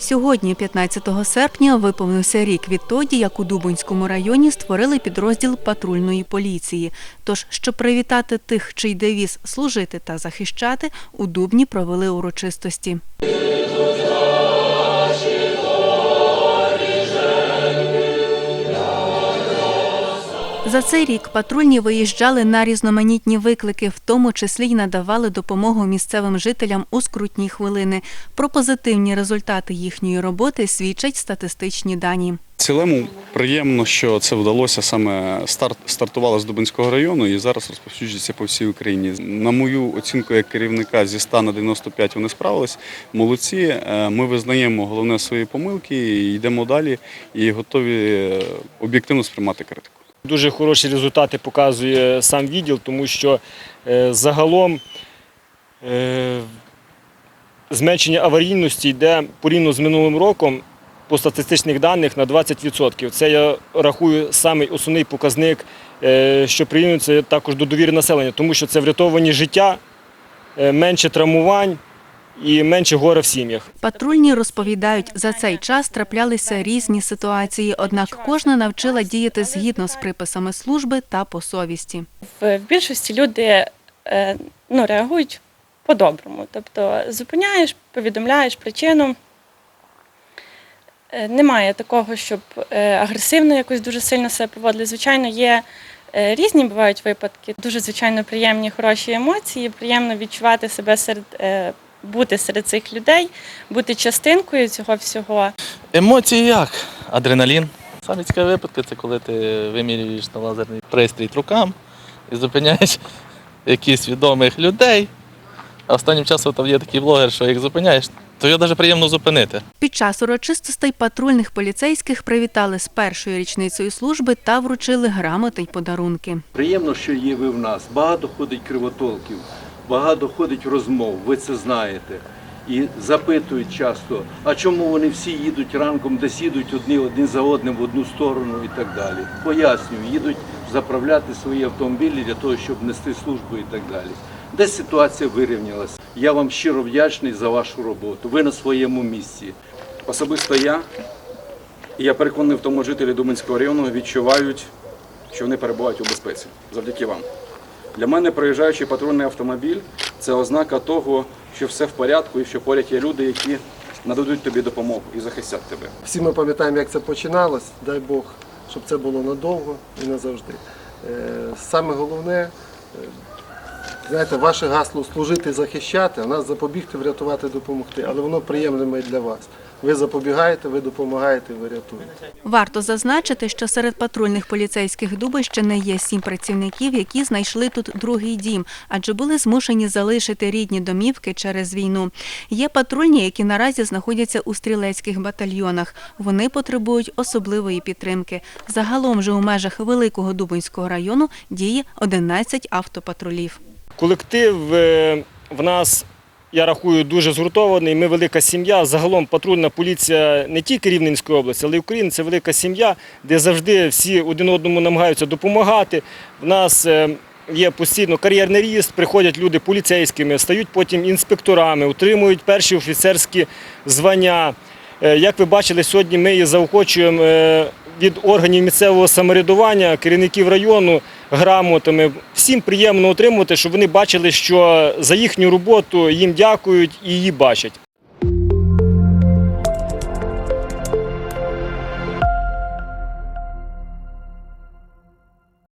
Сьогодні, 15 серпня, виповнився рік відтоді, як у Дубонському районі створили підрозділ патрульної поліції. Тож, щоб привітати тих, чий девіз служити та захищати, у Дубні провели урочистості. За цей рік патрульні виїжджали на різноманітні виклики, в тому числі й надавали допомогу місцевим жителям у скрутні хвилини. Про позитивні результати їхньої роботи свідчать статистичні дані. В цілому приємно, що це вдалося саме старт стартувало з Дубинського району і зараз розповсюджується по всій Україні. На мою оцінку як керівника зі 100 на 95 вони справились. Молодці. Е, Ми визнаємо головне свої помилки, йдемо далі і готові е, об'єктивно сприймати критику. Дуже хороші результати показує сам відділ, тому що е, загалом е, зменшення аварійності йде порівняно з минулим роком по статистичних даних на 20%. Це я рахую самий основний показник, е, що прирівнюється також до довіри населення, тому що це врятовані життя, менше травмувань і менше горе в сім'ях. Патрульні розповідають, за цей час траплялися різні ситуації, однак кожна навчила діяти згідно з приписами служби та по совісті. в більшості люди е, ну, реагують по-доброму. Тобто зупиняєш, повідомляєш причину. Е, Немає такого, щоб е, агресивно якось дуже сильно себе поводили. Звичайно, є різні бувають випадки. Дуже звичайно приємні, хороші емоції. Приємно відчувати себе серед бути серед цих людей, бути частинкою цього всього. Емоції як? Адреналін. Саме цікаві випадки це коли ти вимірюєш на лазерний пристрій рукам і зупиняєш якихось відомих людей. А останнім часом там є такий блогер, що як зупиняєш, то його навіть приємно зупинити. Під час урочистостей патрульних поліцейських привітали з першою річницею служби та вручили грамоти й подарунки. Приємно, що є ви в нас. Багато ходить кривотолків, багато ходить розмов, ви це знаєте. І запитують часто, а чому вони всі їдуть ранком, десь їдуть одні один за одним в одну сторону і так далі. Пояснюю, їдуть заправляти свої автомобілі для того, щоб нести службу і так далі. Десь ситуація вирівнялася. Я вам щиро вдячний за вашу роботу. Ви на своєму місці. Особисто я, і я переконаний в тому, жителі Думанського району відчувають, що вони перебувають у безпеці завдяки вам. Для мене проїжджаючий патрульний автомобіль це ознака того, що все в порядку і що поряд є люди, які нададуть тобі допомогу і захистять тебе. Всі ми пам'ятаємо, як це починалось. Дай Бог, щоб це було надовго і назавжди. Е, Саме головне, е, знаєте, ваше гасло служити, захищати, а нас запобігти, врятувати, допомогти. Але воно приємне і для вас. Ви запобігаєте, ви допомагаєте, ви рятуєте. Варто зазначити, що серед патрульних поліцейських Дубищини є сім працівників, які знайшли тут другий дім, адже були змушені залишити рідні домівки через війну. Є патрульні, які наразі знаходяться у стрілецьких батальйонах. Вони потребують особливої підтримки. Загалом же у межах Великого Дубинського району діє 11 автопатрулів. Колектив е, в нас, я рахую, дуже згуртований. Ми велика сім'я. Загалом патрульна поліція не тільки Рівненської області, але й України це велика сім'я, де завжди всі один одному намагаються допомагати. В нас е, є постійно кар'єрний ріст, приходять люди поліцейськими, стають потім інспекторами, отримують перші офіцерські звання. Е, Як ви бачили, сьогодні ми заохочуємо від органів місцевого самоврядування, керівників району грамотами. Всім приємно отримувати, щоб вони бачили, що за їхню роботу їм дякують і її бачать.